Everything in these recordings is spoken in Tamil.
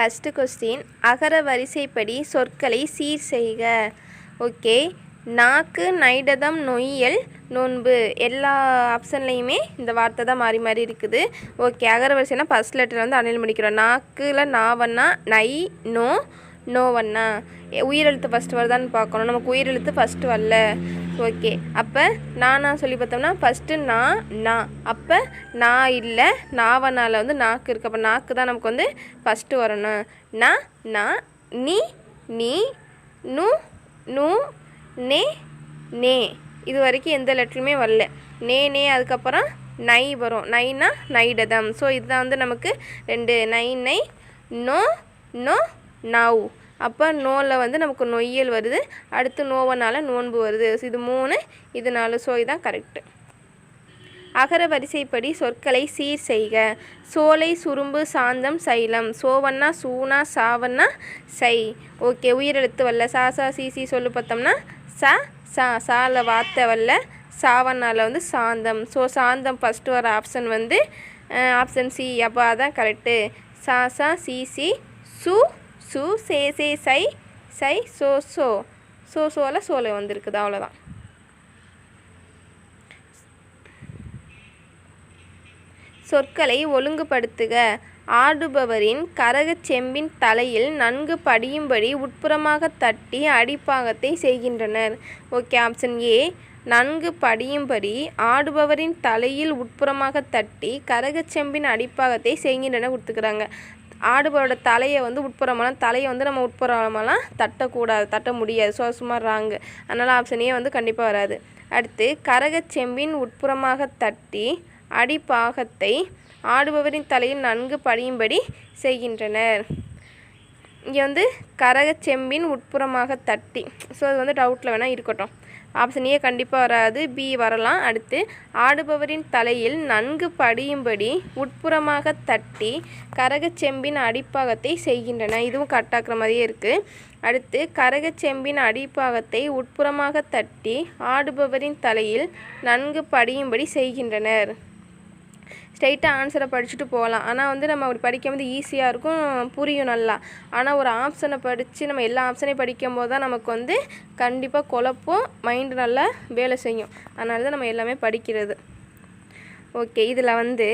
ஃபஸ்ட்டு கொஸ்டின் அகர வரிசைப்படி சொற்களை சீர் செய்க. ஓகே நாக்கு நைடதம் நொய்யல் நோன்பு. எல்லா ஆப்ஷன்லேயுமே இந்த வார்த்தை தான் மாறி மாறி இருக்குது. ஓகே அகர வரிசைனா ஃபஸ்ட் லெட்டர் வந்து அணில் முடிக்கிறோம். நாக்கில் நாவன்னா நை நோ நோவண்ணா எ- உயிரெழுத்து ஃபஸ்ட்டு வருதான்னு பார்க்கணும். நமக்கு உயிரெழுத்து ஃபஸ்ட்டு வரல. ஓகே அப்போ நானா சொல்லி பார்த்தோம்னா ஃபஸ்ட்டு நான் நான் அப்போ நான் இல்லை நாவனால் வந்து நாக்கு இருக்குது அப்போ நாக்கு தான் நமக்கு வந்து ஃபஸ்ட்டு வரணும். நான் நான் நீ நீ நு நு நே நே. இது வரைக்கும் எந்த லெட்டருமே வரல. நே நே அதுக்கப்புறம் நை வரும். நைனா நைடதம். ஸோ இதுதான் வந்து நமக்கு ரெண்டு நை நை நோ நோ நவ். அப்போ நோவில் வந்து நமக்கு நொய்யல் வருது. அடுத்து நோவனால நோன்பு வருது. இது மூணு இது நாலு. ஸோ இதுதான் கரெக்டு அகர வரிசைப்படி சொற்களை சீர் செய்க. சோலை சுரும்பு சாந்தம் சைலம். சோவன்னா சூனா சாவன்னா சை ஓகே உயிரெழுத்து வரல சா சா சி சி சொல்லு பார்த்தோம்னா சா சா சால வார்த்தை வரல சாவண்ணால வந்து சாந்தம். ஸோ சாந்தம் ஃபஸ்ட்டு வர ஆப்ஷன் வந்து ஆப்ஷன் சி அப்போ அதான் கரெக்டு சா சா சி சி சு சு சே சே சை சை சோ சோ. சோ சோவில் சோலை வந்திருக்குது அவ்வளோதான் சொற்களை ஒழுங்குபடுத்துக. ஆடுபவரின் கரகச் செம்பின் தலையில் நன்கு படியும்படி உட்புறமாக தட்டி அடிப்பாகத்தை செய்கின்றனர். Okay option A. நன்கு படியும்படி ஆடுபவரின் தலையில் உட்புறமாக தட்டி கரகச் செம்பின் அடிப்பாகத்தை செய்கின்றனர் கொடுத்துக்கிறாங்க. ஆடுபவரோட தலையை வந்து உட்புறமெல்லாம் தலையை வந்து நம்ம உட்புறமெல்லாம் தட்டக்கூடாது தட்ட முடியாது. ஸோ சும்மா ராங்கு. அதனால் ஆப்ஷனே வந்து கண்டிப்பாக வராது. அடுத்து கரகச் செம்பின் உட்புறமாக தட்டி அடிப்பாகத்தை ஆடுபவரின் தலையில் நன்கு படியும்படி செய்கின்றனர். இங்கே வந்து கரகச் செம்பின் உட்புறமாக தட்டி. ஸோ அது வந்து டவுட்டில் வேணால் இருக்கட்டும். ஆப்ஷன் ஏ கண்டிப்பாக வராது. பி வரலாம். அடுத்து ஆடுபவரின் தலையில் நன்கு படியும்படி உட்புறமாக தட்டி கரகச் செம்பின் அடிப்பாகத்தை செய்கின்றன. இதுவும் கட்டாக்குற மாதிரியே இருக்குது அடுத்து கரகச் செம்பின் அடிப்பாகத்தை உட்புறமாக தட்டி ஆடுபவரின் தலையில் நன்கு படியும்படி செய்கின்றனர். ஸ்ட்ரைட்டாக ஆன்சரை படிச்சுட்டு போகலாம். ஆனால் வந்து நம்ம அப்படி படிக்கும் போது ஈஸியாக இருக்கும் புரியும் நல்லா. ஆனால் ஒரு ஆப்ஷனை படித்து நம்ம எல்லா ஆப்ஷனையும் படிக்கும் போது தான் நமக்கு வந்து கண்டிப்பாக குழப்பம் மைண்டு நல்லா வேலை செய்யும். அதனால தான் நம்ம எல்லாமே படிக்கிறது. ஓகே இதில் வந்து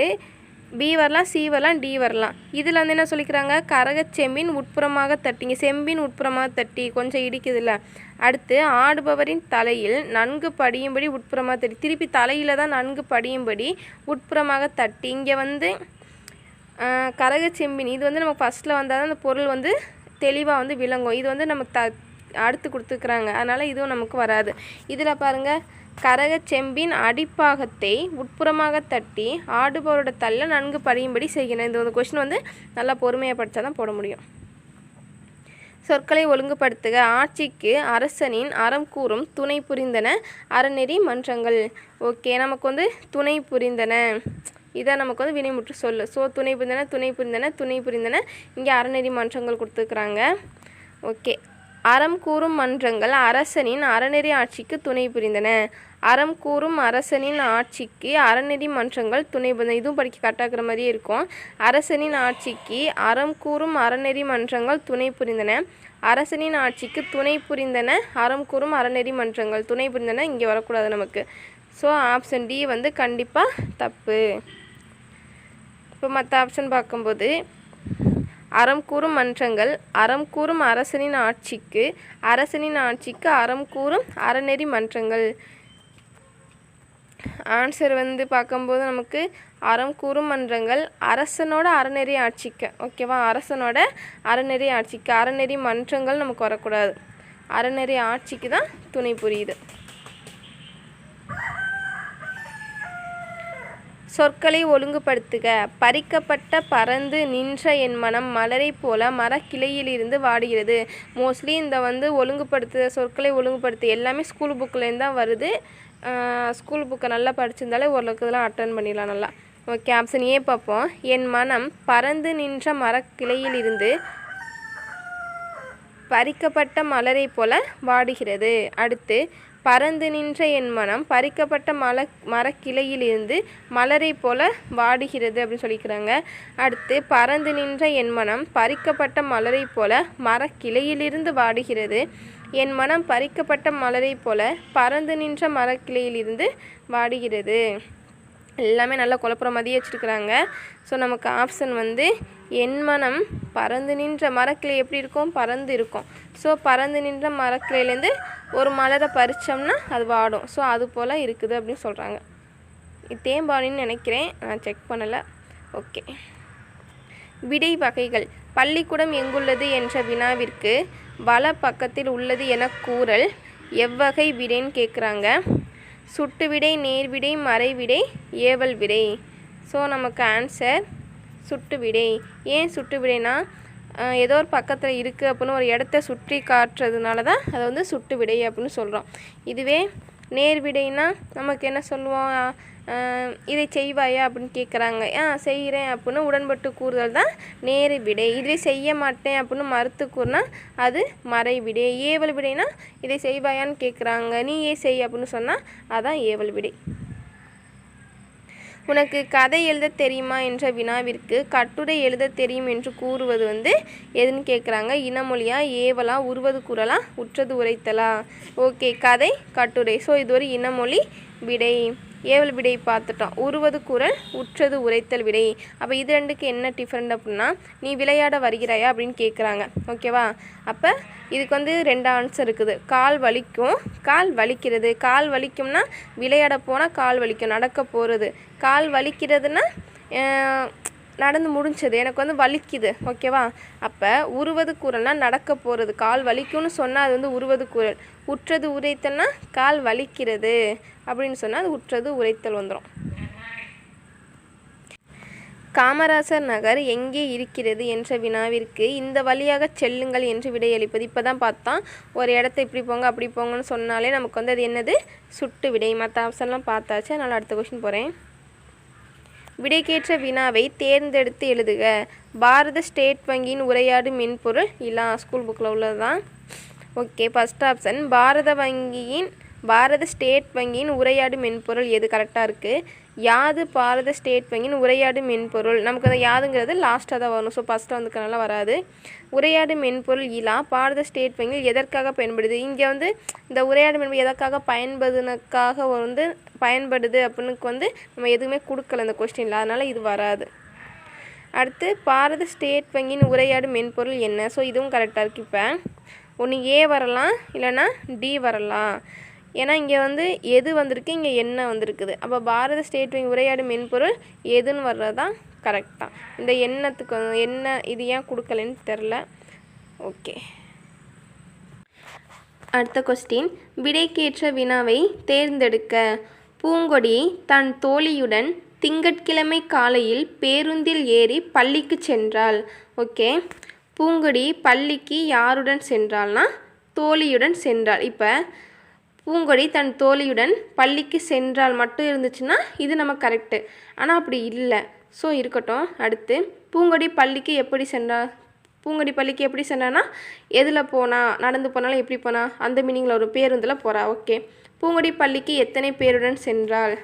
பி வரலாம் சி வரலாம் டி வரலாம். இதில் வந்து என்ன சொல்லிக்கிறாங்க? கரகச் செம்பின் உட்புறமாக தட்டிங்க. செம்பின் உட்புறமாக தட்டி கொஞ்சம் இடிக்குதுல்ல. அடுத்து ஆடுபவரின் தலையில் நன்கு படியும்படி உட்புறமாக தட்டி. திருப்பி தலையில் தான் நன்கு படியும்படி உட்புறமாக தட்டி. இங்கே வந்து ஆஹ், கரகச் செம்பின் இது வந்து நமக்கு ஃபஸ்ட்டில் வந்தால் தான் அந்த பொருள் வந்து தெளிவாக வந்து விளங்கும். இது வந்து நமக்கு த அடுத்து கொடுத்துருக்குறாங்க. அதனால் இதுவும் நமக்கு வராது. இதில் பாருங்கள் கரகச் செம்பின் அடிப்பாகத்தை உட்புறமாக தட்டி ஆடுபவரோட தள்ள நன்கு படியும்படி செய்கிறேன். இந்த ஒரு கொஷின் வந்து நல்லா பொறுமையாக படித்தா தான் போட முடியும். சொற்களை ஒழுங்குபடுத்துக. ஆட்சிக்கு அரசனின் அறம் கூறும் துணை புரிந்தன அறநெறி மன்றங்கள். ஓகே நமக்கு வந்து துணை புரிந்தன. இதான் நமக்கு வந்து வினைமுற்று சொல்லு. ஸோ துணை புரிந்தன துணை புரிந்தன துணை புரிந்தன. இங்கே அறநெறி மன்றங்கள் கொடுத்துருக்குறாங்க. ஓகே. அறம் கூறும் மன்றங்கள் அரசனின் அறநெறி ஆட்சிக்கு துணை புரிந்தன. அறம் கூறும் அரசனின் ஆட்சிக்கு அறநெறி மன்றங்கள் துணை புரிந்தன. இதுவும் படிக்க கட்டாக்குற மாதிரியே இருக்கும். அரசனின் ஆட்சிக்கு அறம் கூறும் அறநெறி மன்றங்கள் துணை புரிந்தன. அரசனின் ஆட்சிக்கு துணை புரிந்தன. அறம் கூறும் அறநெறி மன்றங்கள் துணை புரிந்தன. இங்கே வரக்கூடாது நமக்கு. ஸோ ஆப்ஷன் டி வந்து கண்டிப்பாக தப்பு. இப்போ மற்ற ஆப்ஷன் பார்க்கும்போது அறம் கூறும் மன்றங்கள் அறம் கூறும் அரசனின் ஆட்சிக்கு அரசனின் ஆட்சிக்கு அறம் கூறும் அறநெறி மன்றங்கள். ஆன்சர் வந்து பார்க்கும்போது நமக்கு அறம் கூறும் மன்றங்கள் அரசனோட அறநெறி ஆட்சிக்க ஓகேவா அரசனோட அறநெறி ஆட்சிக்கு அறநெறி மன்றங்கள் நமக்கு வரக்கூடாது. அறநெறி ஆட்சிக்கு தான் துணை புரியுது. சொற்களை ஒழுங்குபடுத்துக. பறிக்கப்பட்ட பறந்து நின்ற என் மனம் மலரை போல மரக்கிளையிலிருந்து வாடுகிறது. மோஸ்ட்லி இந்த வந்து ஒழுங்குபடுத்து சொற்களை ஒழுங்குபடுத்து எல்லாமே ஸ்கூல் புக்லேருந்து தான் வருது. ஸ்கூல் புக்கை நல்லா படிச்சிருந்தாலே ஓரளவுக்கு இதெல்லாம் அட்டன் பண்ணிடலாம் நல்லா. ஓகே ஆப்ஷன் ஏ பார்ப்போம். என் மனம் பறந்து நின்ற மரக்கிளையிலிருந்து பறிக்கப்பட்ட மலரை போல வாடுகிறது. அடுத்து பறந்து நின்ற என் மனம் பறிக்கப்பட்ட மல மரக்கிளையிலிருந்து மலரை போல வாடுகிறது அப்படின்னு சொல்லிக்கிறாங்க. அடுத்து பறந்து நின்ற என் மனம் பறிக்கப்பட்ட மலரை போல மரக்கிளையிலிருந்து வாடுகிறது. என் மனம் பறிக்கப்பட்ட மலரை போல பறந்து நின்ற மரக்கிளையிலிருந்து வாடுகிறது. எல்லாமே நல்லா குழப்புற மாதிரியே வச்சுருக்குறாங்க. ஸோ நமக்கு ஆப்ஷன் வந்து என் மனம் பறந்து நின்ற மரக்கிளை எப்படி இருக்கும்? பறந்து இருக்கும். ஸோ பறந்து நின்ற மரக்கிளையிலேருந்து ஒரு மலரை பறித்தோம்னா அது வாடும். ஸோ அது போல் இருக்குது அப்படின்னு சொல்கிறாங்க இது தேம்பாடின்னு நினைக்கிறேன். நான் செக் பண்ணலை. ஓகே விடை வகைகள். பள்ளிக்கூடம் எங்குள்ளது என்ற வினாவிற்கு வல பக்கத்தில் உள்ளது என கூறல். எவ்வகை விடைன்னு கேட்குறாங்க சுட்டு விடை நேர்விடை மறைவிடை ஏவல் விடை. ஸோ நமக்கு ஆன்சர் சுட்டு விடை. ஏன் சுட்டு விடைனா ஏதோ ஒரு பக்கத்தில் இருக்குது அப்படின்னு ஒரு இடத்த சுற்றி காட்டுறதுனால தான் அதை வந்து சுட்டு விடை அப்படின்னு சொல்கிறோம் இதுவே நேர் விடைனா நமக்கு என்ன சொல்லுவோம்? இதை செய்வாயா அப்படின்னு கேட்குறாங்க ஆ செய்கிறேன் அப்படின்னு உடன்பட்டு கூறுதல் தான் நேர் விடை. இதுவே செய்ய மாட்டேன் அப்படின்னு மறுத்து கூறினா அது மறை விடை. ஏவல் விடைனா இதை செய்வாயான்னு கேட்குறாங்க நீ ஏன் செய் அப்படின்னு சொன்னால் அதான் ஏவல் விடை. உனக்கு கதை எழுத தெரியுமா என்ற வினாவிற்கு கட்டுரை எழுத தெரியும் என்று கூறுவது வந்து எதுன்னு கேட்குறாங்க இனமொழியா? ஏவலா? உருவது குரலா உற்றது உரைத்தலா? ஓகே கதை கட்டுரை. ஸோ இது ஒரு இனமொழி விடை. ஏவல் விடை பார்த்துட்டோம். உருவது குரல் உற்றது உரைத்தல் விடை. அப்போ இது ரெண்டுக்கு என்ன டிஃப்ரெண்ட் அப்படின்னா நீ விளையாட வருகிறாயா அப்படின்னு கேட்குறாங்க ஓகேவா? அப்போ இதுக்கு வந்து ரெண்டு ஆன்சர் இருக்குது. கால் வலிக்கும். கால் வலிக்கிறது. கால் வலிக்கும்னா விளையாட போனால் கால் வலிக்கும். நடக்க போகிறது கால் வலிக்கிறதுன்னா நடந்து முடிஞ்சது. எனக்கு வந்து வலிக்குது ஓகேவா? அப்போ உருவது குரல்னா நடக்க போகிறது கால் வலிக்கும்னு சொன்னால் அது வந்து உருவது குரல். உற்றது உரைத்தல்னா கால் வலிக்கிறது அப்படின்னு சொன்னால் அது உற்றது உரைத்தல் வந்துடும் காமராசர் நகர் எங்கே இருக்கிறது என்ற வினாவிற்கு இந்த வழியாக செல்லுங்கள் என்று விடையளிப்பது. இப்போ தான் பார்த்தோம் ஒரு இடத்த இப்படி போங்க அப்படி போங்கன்னு சொன்னாலே நமக்கு வந்து அது என்னது? சுட்டு விடை. மற்ற ஆப்ஷன்லாம் பார்த்தாச்சு. அதனால் அடுத்த கொஷின் போகிறேன் விடைக்கேற்ற வினாவை தேர்ந்தெடுத்து எழுதுக. பாரத ஸ்டேட் வங்கியின் உரையாடு மென்பொருள் இல்லா ஸ்கூல் புக்கில் உள்ளது தான் ஓகே ஃபஸ்ட் ஆப்ஷன் பாரத வங்கியின் பாரத ஸ்டேட் வங்கியின் உரையாடு மென்பொருள் எது? கரெக்டாக இருக்குது யாது பாரத ஸ்டேட் வங்கியின் உரையாடு மென்பொருள். நமக்கு அந்த யாதுங்கிறது லாஸ்ட்டாக தான் வரும் ஸோ ஃபஸ்ட்டாக வந்துக்கனால வராது. உரையாடு மென்பொருள் இலா பாரத ஸ்டேட் வங்கியில் எதற்காக பயன்படுது? இங்கே வந்து இந்த உரையாடு மென்பொருள் எதற்காக பயன்படுதுனக்காக வந்து பயன்படுது அப்படின்னு வந்து நம்ம எதுவுமே கொடுக்கல இந்த கொஸ்டினில் அதனால் இது வராது. அடுத்து பாரத ஸ்டேட் வங்கியின் உரையாடு மென்பொருள் என்ன? ஸோ இதுவும் கரெக்டாக இருக்கு இப்போ. ஒன்று ஏ வரலாம் இல்லைன்னா டி வரலாம். ஏன்னா இங்கே வந்து எது வந்திருக்கு இங்கே என்ன வந்திருக்குது. அப்போ பாரத ஸ்டேட் வங்கி உரையாடு மென்பொருள் எதுன்னு வர்றது தான். கரெக்டாக இந்த எண்ணத்துக்கு என்ன இது ஏன் கொடுக்கலன்னு தெரில ஓகே அடுத்த கொஸ்டின் விடைக்கேற்ற வினாவை தேர்ந்தெடுக்க. பூங்கொடி தன் தோழியுடன் திங்கட்கிழமை காலையில் பேருந்தில் ஏறி பள்ளிக்கு சென்றாள். ஓகே பூங்கொடி பள்ளிக்கு யாருடன் சென்றாள்னா தோழியுடன் சென்றாள். இப்போ பூங்கொடி தன் தோழியுடன் பள்ளிக்கு சென்றால் மட்டும் இருந்துச்சுன்னா இது நம்ம கரெக்டு ஆனால் அப்படி இல்லை. ஸோ இருக்கட்டும். அடுத்து பூங்கொடி பள்ளிக்கு எப்படி சென்றா பூங்கொடி பள்ளிக்கு எப்படி சென்றானா எதில் போனா நடந்து போனாலும் எப்படி போனா அந்த மீனிங்கில் ஒரு பேருந்தில் போகிறா ஓகே பூங்கொடி பள்ளிக்கு எத்தனை பேருடன் சென்றாள்?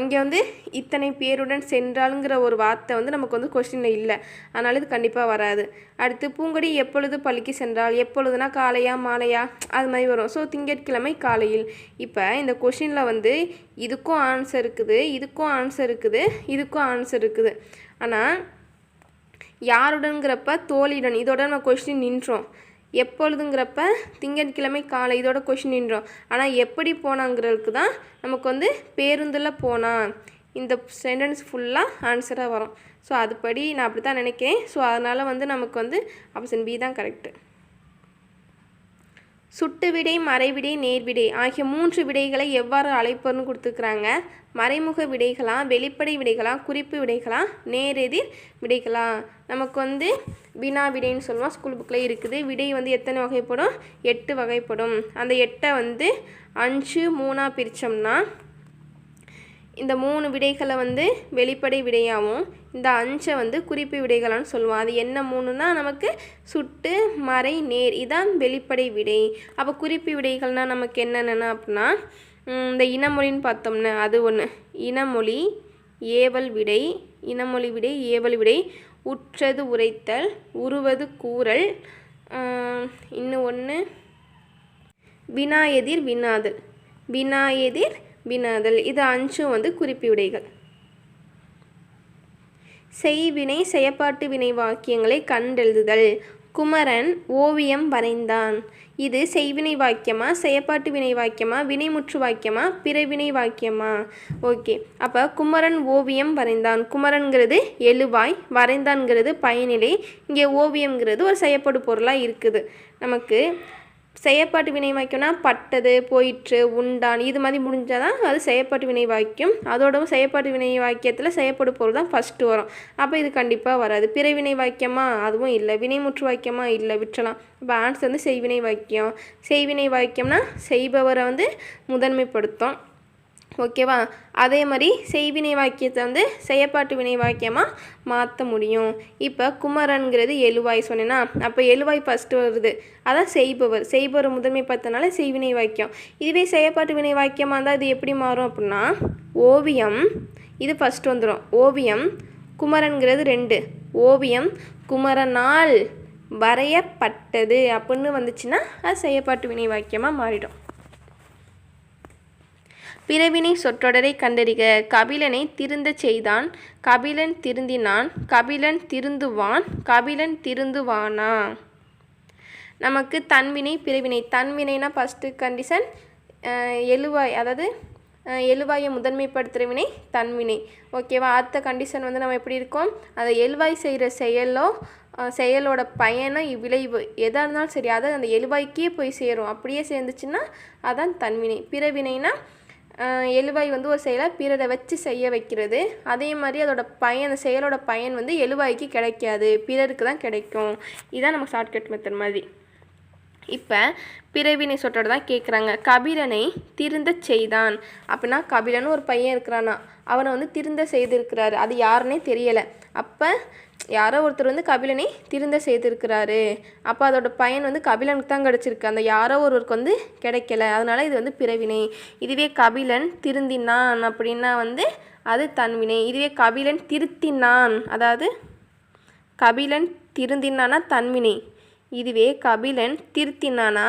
இங்கே வந்து இத்தனை பேருடன் சென்றாளுங்கிற ஒரு வார்த்தை வந்து நமக்கு வந்து கொஸ்டினில் இல்லை. அதனால் இது கண்டிப்பாக வராது. அடுத்து பூங்கொடி எப்பொழுது பள்ளிக்கு சென்றால் எப்பொழுதுனா காலையா மாலையா? அது மாதிரி வரும். ஸோ திங்கட்கிழமை காலையில். இப்போ இந்த கொஷினில் வந்து இதுக்கும் ஆன்சர் இருக்குது இதுக்கும் ஆன்சர் இருக்குது இதுக்கும் ஆன்சர் இருக்குது. ஆனால் யாருடன்கிறப்ப தோழியுடன் இதோட நம்ம கொஸ்டின் நின்றோம். எப்பொழுதுங்கிறப்ப திங்கட்கிழமை காலை இதோட கொஷின் நின்றோம். ஆனால் எப்படி போனாங்கிறதுக்கு தான் நமக்கு வந்து பேருந்தில் போனால் இந்த சென்டென்ஸ் ஃபுல்லாக ஆன்சராக வரும். ஸோ அதுபடி நான் அப்படி தான் நினைக்கிறேன். ஸோ அதனால் வந்து நமக்கு வந்து ஆப்ஷன் பி தான் கரெக்டு சுட்டு விடை மறைவிடை நேர்விடை ஆகிய மூன்று விடைகளை எவ்வாறு அழைப்பர்னு கொடுத்துருக்குறாங்க. மறைமுக விடைகளா வெளிப்படை விடைகளா குறிப்பு விடைகளா நேரெதிர் விடைகளா? நமக்கு வந்து வினா விடைன்னு சொல்லுவோம். ஸ்கூல் புக்கில் இருக்குது. விடை வந்து எத்தனை வகைப்படும்? எட்டு வகைப்படும். அந்த எட்டை வந்து அஞ்சு மூணாக பிரித்தோம்னா இந்த மூணு விடைகளை வந்து வெளிப்படை விடையாகவும் இந்த அஞ்சை வந்து குறிப்பு விடைகளான்னு சொல்லுவோம். அது என்ன மூணுனா நமக்கு சுட்டு மறை நேர் இதான் வெளிப்படை விடை. அப்போ குறிப்பு விடைகள்னால் நமக்கு என்னென்னா அப்படின்னா இந்த இனமொழின்னு பார்த்தோம்னா அது ஒன்று இனமொழி ஏவல் விடை இனமொழி விடை ஏவல் விடை உற்றது உரைத்தல் உருவது கூறல் இன்னும் ஒன்று வினா எதிர் வினாதல். வினா எதிர் வினாதல். இது அஞ்சும் வந்து குறிப்பு விடைகள். செய்வினை செயப்பாட்டு வினை வாக்கியங்களை கண்டெழுதுதல். குமரன் ஓவியம் வரைந்தான். இது செய்வினை வாக்கியமா செயப்பாட்டு வினை வாக்கியமா வினைமுற்று வாக்கியமா பிறவினை வாக்கியமா? ஓகே. அப்போ குமரன் ஓவியம் வரைந்தான். குமரன்கிறது எழுவாய் வரைந்தான்கிறது பயனிலை. இங்கே ஓவியம்ங்கிறது ஒரு செயப்படு பொருளாக இருக்குது. நமக்கு செயற்பாட்டு வினை வாக்கியம்னா பட்டது போயிற்று உண்டான் இது மாதிரி முடிஞ்சால் தான் அது செயற்பாட்டு வினை வாக்கியம் அதோடவும் செயற்பாட்டு வினை வாக்கியத்தில் செயற்படும் பொருள் தான் ஃபஸ்ட்டு வரும். அப்போ இது கண்டிப்பாக வராது. பிறவினை வாக்கியமாக அதுவும் இல்லை. வினைமுற்று வாக்கியமாக இல்லை. விற்றலாம். இப்போ ஆன்சர் வந்து செய்வினை வாக்கியம். செய்வினை வாக்கியம்னா செய்பவரை வந்து முதன்மைப்படுத்தும். ஓகேவா? அதே மாதிரி செய்வினை வாக்கியத்தை வந்து செயற்பாட்டு வினை வாக்கியமாக மாற்ற முடியும். இப்போ குமரன்கிறது எழுவாய் சொன்னேன்னா அப்போ எழுவாய் ஃபஸ்ட்டு வருது. அதான் செய்பவர். செய்பவர் முதன்மை பார்த்தனால செய்வினை வாக்கியம் இதுவே செயற்பாட்டு வினை வாக்கியமாக இருந்தால் இது எப்படி மாறும் அப்படின்னா ஓவியம் இது ஃபஸ்ட்டு வந்துடும் ஓவியம் குமரன்கிறது ரெண்டு. ஓவியம் குமரனால் வரையப்பட்டது அப்படின்னு வந்துச்சுன்னா அது செய்யப்பாட்டு வினை வாக்கியமாக மாறிடும். பிறவினை சொற்றொடரை கண்டறிக. கபிலனை திருந்தச் செய்தான். கபிலன் திருந்தினான். கபிலன் திருந்துவான். கபிலன் திருந்துவானா? நமக்கு தன்வினை பிறவினை. தன்வினைனா ஃபஸ்ட்டு கண்டிஷன் எழுவாய் அதாவது எழுவாயை முதன்மைப்படுத்துகிற வினை தன்வினை ஓகேவா அடுத்த கண்டிஷன் வந்து நம்ம எப்படி இருக்கோம்? அதை எழுவாய் செய்கிற செயலோ செயலோட பயனோ விளைவு எதாக இருந்தாலும் சரி அதை அந்த எழுவாய்க்கே போய் சேரும். அப்படியே சேர்ந்துச்சுன்னா அதான் தன்வினை. பிறவினைனா எழுவாய் வந்து ஒரு செயலை பிறரை வச்சு செய்ய வைக்கிறது. அதே மாதிரி அதோட பயன் அந்த செயலோட பயன் வந்து எழுவாய்க்கு கிடைக்காது. பிறருக்கு தான் கிடைக்கும். இதுதான் நம்ம ஷார்ட்கட் மெத்தட் மாதிரி. இப்போ பிறவினை சொற்றோட தான் கேட்குறாங்க கபிலனை திருந்த செய்தான். அப்படின்னா கபிலன்னு ஒரு பையன் இருக்கிறானா. அவனை வந்து திருந்த செய்திருக்கிறாரு. அது யாருன்னே தெரியலை. அப்போ யாரோ ஒருத்தர் வந்து கபிலனை திருந்த செய்திருக்கிறாரு. அப்போ அதோட பயன் வந்து கபிலனுக்கு தான் கிடச்சிருக்கு. அந்த யாரோ ஒருவருக்கு வந்து கிடைக்கல. அதனால் இது வந்து பிறவினை. இதுவே கபிலன் திருந்தினான் அப்படின்னா வந்து அது தன்வினை இதுவே கபிலன் திருத்தினான். அதாவது கபிலன் திருந்தினானா தன்வினை இதுவே கபிலன் திருத்தினானா?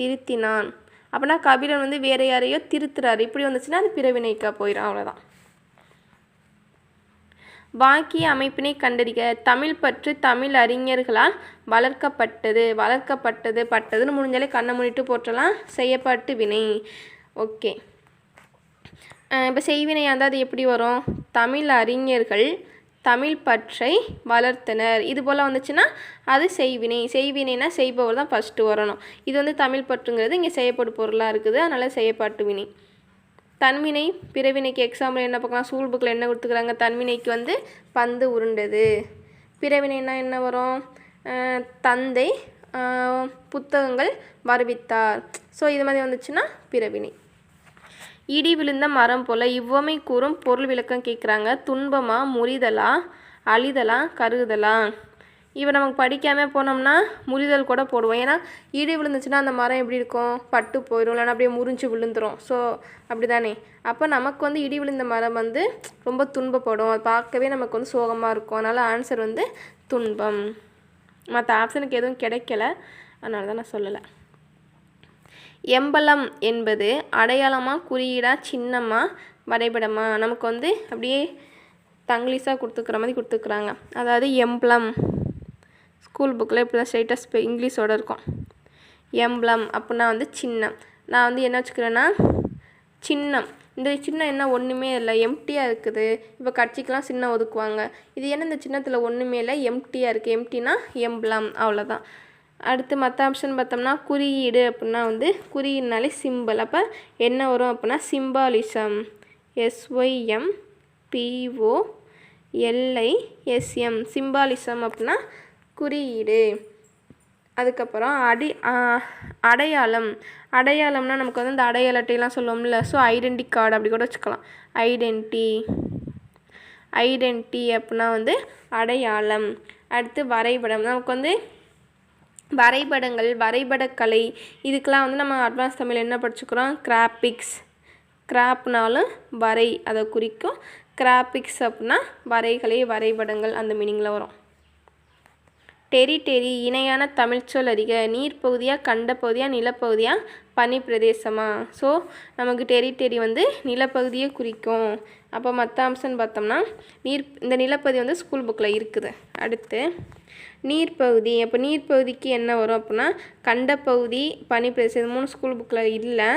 திருத்தினான். அப்படின்னா கபிலன் வந்து வேறு யாரையோ திருத்துறாரு. இப்படி வந்துச்சுன்னா அது பிறவினைக்கா போயிடும் அவ்வளோதான் வாக்கிய அமைப்பினை கண்டறிக. தமிழ் பற்று தமிழ் அறிஞர்களால் வளர்க்கப்பட்டது. வளர்க்கப்பட்டது பட்டதுன்னு முடிஞ்சாலே கண்ணை மூடிட்டு போற்றலாம். செய்யப்பட்டு வினை. ஓகே. இப்போ செய்வினை இருந்தால் அது எப்படி வரும்? தமிழ் அறிஞர்கள் தமிழ் பற்றை வளர்த்தனர். இது போல் வந்துச்சுன்னா அது செய்வினை. செய்வினைனா செய்பவர் தான் ஃபஸ்ட்டு வரணும். இது வந்து தமிழ் பற்றுங்கிறது இங்கே செய்யப்படும் பொருளாக இருக்குது. அதனால் செய்யப்பாட்டு வினை. தன்வினை பிறவினைக்கு எக்ஸாம்பிள் என்ன பார்க்கலாம்? ஸ்கூல் புக்கில் என்ன கொடுத்துக்கிறாங்க தன்வினைக்கு வந்து பந்து உருண்டது. பிறவினைனா என்ன வரும்? தந்தை புத்தகங்கள் வருவித்தார். ஸோ இது மாதிரி வந்துச்சுன்னா பிறவினை. இடி விழுந்த மரம் போல் இவ்வமை கூறும் பொருள் விளக்கம் கேட்குறாங்க. துன்பமா முறிதலா அழிதலா கருகுதலா இப்போ நமக்கு படிக்காமல் போனோம்னா முறிதல் கூட போடுவோம். ஏன்னா இடி விழுந்துச்சுன்னா அந்த மரம் எப்படி இருக்கும்? பட்டு போயிடும் இல்லைன்னா அப்படியே முறிஞ்சு விழுந்துரும். ஸோ அப்படி தானே அப்போ நமக்கு வந்து இடி விழுந்த மரம் வந்து ரொம்ப துன்பப்படும். அது பார்க்கவே நமக்கு வந்து சோகமாக இருக்கும். அதனால் ஆன்சர் வந்து துன்பம். மற்ற ஆப்ஷனுக்கு எதுவும் கிடைக்கல. அதனால தான் நான் சொல்லலை. எம்பலம் என்பது அடையாளமாக குறியீடாக சின்னமாக வரைபடமாக நமக்கு வந்து அப்படியே தங்கிலீஷாக கொடுத்துக்கிற மாதிரி கொடுத்துக்குறாங்க. அதாவது எம்பளம் ஸ்கூல் புக்கில் இப்படி தான் ஸ்ட்ரைட்டாக இங்கிலீஷோட இருக்கும். எம்ப்ளம் அப்படின்னா வந்து சின்னம். நான் வந்து என்ன வச்சுக்கிறேன்னா சின்னம். இந்த சின்னம் என்ன ஒன்றுமே இல்லை. எம்டியாக இருக்குது. இப்போ கட்சிக்கெலாம் சின்னம் ஒதுக்குவாங்க. இது என்ன இந்த சின்னத்தில் ஒன்றுமே இல்லை. எம்டியாக இருக்குது எம்டினா எம்ப்ளம் அவ்வளோதான் அடுத்து மற்ற ஆப்ஷன் பார்த்தோம்னா குறியீடு அப்படின்னா வந்து குறியீடுனாலே சிம்பிள் அப்போ என்ன வரும் அப்படின்னா symbolism SYM PO LI SM symbolism அப்படின்னா குறியீடு. அதுக்கப்புறம் அடி அடையாளம். அடையாளம்னா நமக்கு வந்து இந்த அடையாள அட்டையெல்லாம் சொல்லுவோம்ல ஸோ ஐடென்டி கார்டு அப்படி கூட வச்சுக்கலாம். ஐடென்டி ஐடென்டி அப்படின்னா வந்து அடையாளம். அடுத்து வரைபடம். நமக்கு வந்து வரைபடங்கள் வரைபடக்கலை இதுக்கெலாம் வந்து நம்ம அட்வான்ஸ் தமிழ் என்ன படிச்சுக்கிறோம்? கிராபிக்ஸ் கிராப்னாலும் வரை அதை குறிக்கும். கிராபிக்ஸ் அப்படின்னா வரைகலை வரைபடங்கள் அந்த மீனிங்கில் வரும். டெரிட்டரி இணையான தமிழ்ச்சொல் அறிக. நீர்ப்பகுதியா கண்ட பகுதியாக நிலப்பகுதியாக பனி பிரதேசமாக ஸோ நமக்கு டெரிட்டரி வந்து நிலப்பகுதியை குறிக்கும். அப்போ மற்ற அம்சம்னு பார்த்தோம்னா நீர் இந்த நிலப்பகுதி வந்து ஸ்கூல் புக்கில் இருக்குது. அடுத்து நீர்ப்பகுதி அப்போ நீர்ப்பகுதிக்கு என்ன வரும் அப்படின்னா கண்ட பகுதி பனி பிரதேசம் இது மூணு ஸ்கூல் புக்கில் இல்லை.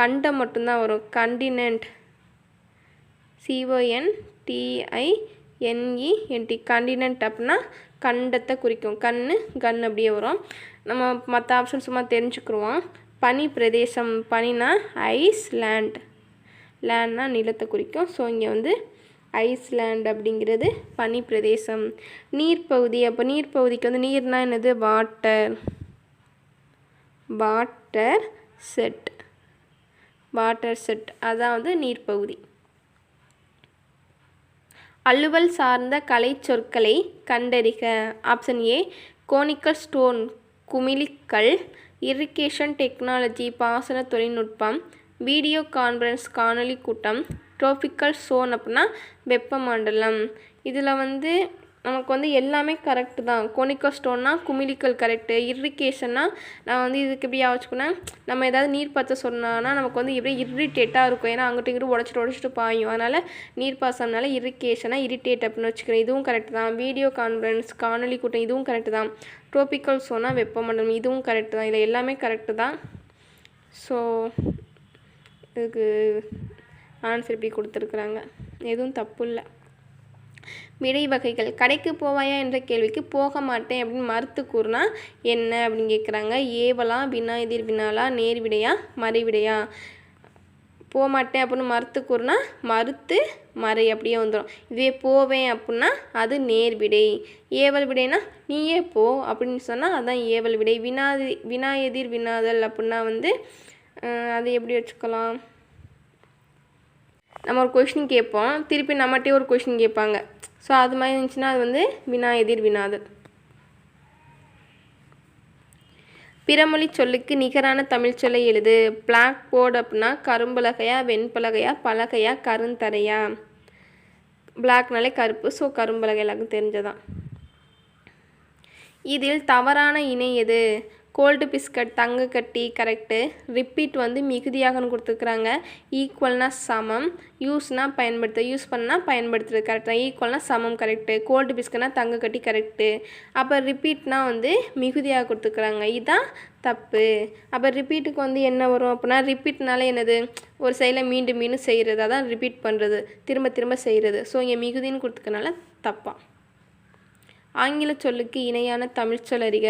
கண்டம் மட்டும்தான் வரும். Continent C O N D I N E N T continent அப்படின்னா கண்டத்தை குறிக்கும். கண் கன் அப்படியே வரும். நம்ம மற்ற ஆப்ஷன் சும்மா தெரிஞ்சுக்கிருவோம். பனி பிரதேசம் பனினா ஐஸ்லேண்ட் லேண்ட்னால் லேண்ட்னா நிலத்தை குறிக்கும். ஸோ இங்கே வந்து ஐஸ்லேண்ட் அப்படிங்கிறது பனி பிரதேசம். நீர்ப்பகுதி அப்போ நீர்ப்பகுதிக்கு வந்து நீர்னா என்னது? Water water set water set அதான் வந்து நீர்ப்பகுதி. அலுவல் சார்ந்த கலை சொற்களை கண்டறிக. ஆப்ஷன் ஏ கோனிக்கல் ஸ்டோன் குமிழிக்கல் இரிகேஷன் டெக்னாலஜி பாசன தொழில்நுட்பம் வீடியோ கான்ஃபரன்ஸ் காணொளி கூட்டம் ட்ரோபிக்கல் சோன் அப்படின்னா வெப்பமண்டலம் இதில் வந்து நமக்கு வந்து எல்லாமே கரெக்டு தான். கொனிக்கோ ஸ்டோன்னா குமிழிக்கல் கரெக்டு இரிகேஷன்னா நான் வந்து இதுக்கு எப்படி யோசிச்சுக்கணும் நம்ம ஏதாவது நீர் பாய்ச்ச சொன்னோன்னா நமக்கு வந்து எப்படி இரிட்டேட்டாக இருக்கும். ஏன்னா அங்கிட்ட இங்கிட்டு உடச்சிட்டு உடச்சிட்டு பாயும். அதனால் நீர் பாசம்னால இரிகேஷனாக இரிட்டேட் அப்படின்னு வச்சுக்கிறேன். இதுவும் கரெக்டு தான். வீடியோ கான்ஃபரன்ஸ் காணொலி கூட்டம் இதுவும் கரெக்டு தான். ட்ரோபிக்கல் சோனா வெப்பமண்டலம் இதுவும் கரெக்டு தான். இதில் எல்லாமே கரெக்டு தான். ஸோ இதுக்கு ஆன்சர் இப்படி கொடுத்துருக்குறாங்க. எதுவும் தப்பு இல்லை. விடை வகைகள் கடைக்கு போவாயா என்ற கேள்விக்கு போக மாட்டேன் அப்படின்னு மறுத்து கூறுனா என்ன அப்படின்னு கேட்குறாங்க ஏவலா வினா எதிர் வினாலா நேர்விடையா மறைவிடையா போக மாட்டேன் அப்படின்னு மறுத்து கூறுனா மறுத்து மறை அப்படியே வந்துடும் இதுவே போவேன் அப்படின்னா அது நேர்விடை ஏவல் விடைனா நீயே போ அப்படின்னு சொன்னால் அதான் ஏவல் விடை. வினாதி வினா எதிர் வினாதல் அப்படின்னா வந்து அது எப்படி வச்சுக்கலாம்? நம்ம ஒரு கொஷின் கேட்போம் திருப்பி நம்மகிட்டே ஒரு கொஷின் கேட்பாங்க. ஸோ அது மாதிரி இருந்துச்சுன்னா அது வந்து வினா எதிர் வினாது பிறமொழி சொல்லுக்கு நிகரான தமிழ் சொல்லை எழுது. பிளாக் போர்டு அப்படின்னா கரும்பலகையா வெண்பலகையா பலகையா கருந்தரையா? பிளாக்னாலே கருப்பு. ஸோ கரும்பலகை எல்லாருக்கும் தெரிஞ்சதான் இதில் தவறான இணை எது? கோல்டு பிஸ்கட் தங்க கட்டி கரெக்டு ரிப்பீட் வந்து மிகுதியாகன்னு கொடுத்துருக்குறாங்க. ஈக்குவல்னால் சமம். யூஸ்னால் பயன்படுத்த யூஸ் பண்ணால் பயன்படுத்துறது கரெக்டாக ஈக்குவல்னால் சமம் கரெக்டு கோல்டு பிஸ்கட்னா தங்க கட்டி கரெக்டு அப்போ ரிப்பீட்னால் வந்து மிகுதியாக கொடுத்துருக்குறாங்க. இதுதான் தப்பு. அப்போ ரிப்பீட்டுக்கு வந்து என்ன வரும் அப்படின்னா ரிப்பீட்னால என்னது? ஒரு செயலை மீண்டும் மீண்டும் செய்கிறது. அதான் ரிப்பீட் பண்ணுறது திரும்ப திரும்ப செய்கிறது. ஸோ இங்கே மிகுதின்னு கொடுத்துக்கனால தப்பாக ஆங்கில சொல்லுக்கு இணையான தமிழ் சொல்லறிக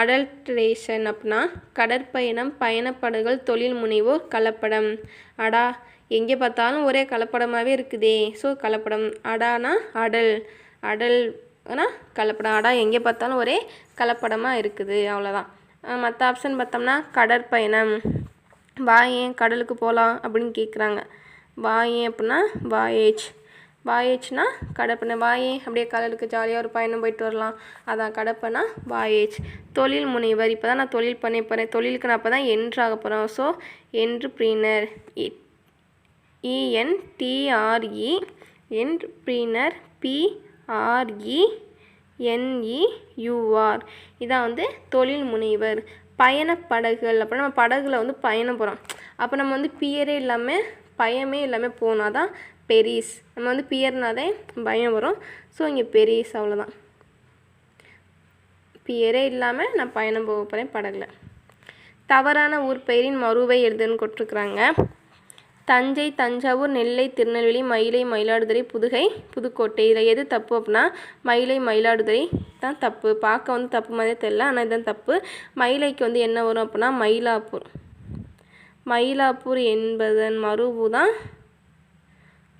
அடல்ட்ரேஷன் அப்படின்னா கடற்பயணம் பயணப்படுகள் தொழில் முனைவோர் கலப்படம். அடா எங்கே பார்த்தாலும் ஒரே கலப்படமாகவே இருக்குதே. ஸோ கலப்படம். அடானா அடல். அடல் ஆனால் கலப்படம். அடா எங்கே பார்த்தாலும் ஒரே கலப்படமாக இருக்குது. அவ்வளோதான். மற்ற ஆப்ஷன் பார்த்தோம்னா கடற்பயணம். வா ஏன் கடலுக்கு போகலாம் அப்படின்னு கேட்குறாங்க வா ஏன் அப்படின்னா வாயேஜ் வாயேஜ்னா கடப்பனை வாயே அப்படியே கடலுக்கு ஜாலியாக ஒரு பயணம் போயிட்டு வரலாம். அதான் கடப்பனா வாயேஜ் தொழில் முனைவர் இப்போ தான் நான் தொழில் பண்ண போகிறேன் தொழிலுக்கு நான் அப்போ தான் என்ட்ராக போகிறேன் so entrepreneur E N T R E entrepreneur P R E N E U R இதான் வந்து தொழில் முனைவர். பயணப்படகுகள் அப்போ நம்ம படகுல வந்து பயணம் போகிறோம் அப்போ நம்ம வந்து பியரே இல்லாமல் பயமே இல்லாமல் போனால் தான் பெரிஸ். நம்ம வந்து பியர்னாதே பயம் வரும். ஸோ இங்கே பெரிஸ் அவ்வளோதான். பியரே இல்லாமல் நான் பயணம் போக போகிறேன் படகுல. தவறான ஊர் பெயரின் மறுவை எழுதுன்னு கொட்டிருக்குறாங்க தஞ்சை தஞ்சாவூர் நெல்லை திருநெல்வேலி மயிலை மயிலாடுதுறை புதுகை புதுக்கோட்டை. இதில் எது தப்பு அப்படின்னா மயிலை மயிலாடுதுறை தான் தப்பு. பார்க்க வந்து தப்பு மாதிரியே தெரில ஆனால் இதுதான் தப்பு. மயிலைக்கு வந்து என்ன வரும் அப்படின்னா மயிலாப்பூர். மயிலாப்பூர் என்பதன் மறுபு தான்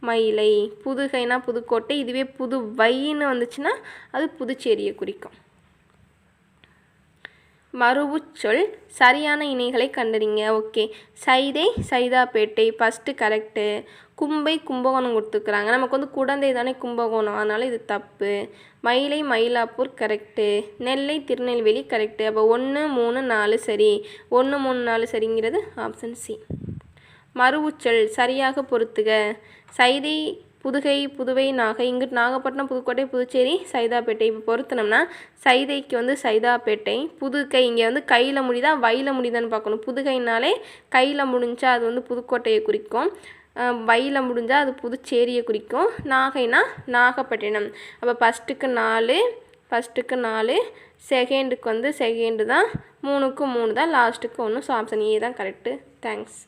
மயிலை புதுகைனா புதுக்கோட்டை இதுவே புது வைன்னு வந்துச்சுன்னா அது புதுச்சேரியை குறிக்கும். மறுவுச்சொல் சரியான இணைகளை கண்டறிங்க. Okay. Saidai Saidapet first correct Kumbai Kumbakonam கொடுத்துருக்குறாங்க. நமக்கு வந்து குடந்தை தானே கும்பகோணம். அதனால் இது தப்பு. மயிலை மயிலாப்பூர் கரெக்டு நெல்லை திருநெல்வேலி கரெக்டு அப்போ ஒன்று மூணு நாலு சரி. ஒன்று மூணு நாலு சரிங்கிறது ஆப்ஷன் சி மறுவுச்சொல் சரியாக பொருத்துக சைதை புதுகை புதுவை நாகை இங்கிட்டு நாகப்பட்டினம் புதுக்கோட்டை புதுச்சேரி சைதாப்பேட்டை. இப்போ பொருத்தினோம்னா சைதைக்கு வந்து சைதாப்பேட்டை புதுக்கை இங்கே வந்து கையில் முடிதா வயில முடிதான்னு பார்க்கணும். புதுகைனாலே கையில் முடிஞ்சால் அது வந்து புதுக்கோட்டையை குறிக்கும். வயில முடிஞ்சால் அது புதுச்சேரியை குறிக்கும். நாகைனா நாகப்பட்டினம். அப்போ ஃபஸ்ட்டுக்கு நாலு ஃபஸ்ட்டுக்கு நாலு செகண்டுக்கு வந்து செகண்டு தான் மூணுக்கு மூணு தான் லாஸ்ட்டுக்கு ஒன்று ஸோ ஆப்ஷன் ஏ தான் கரெக்டு தேங்க்ஸ்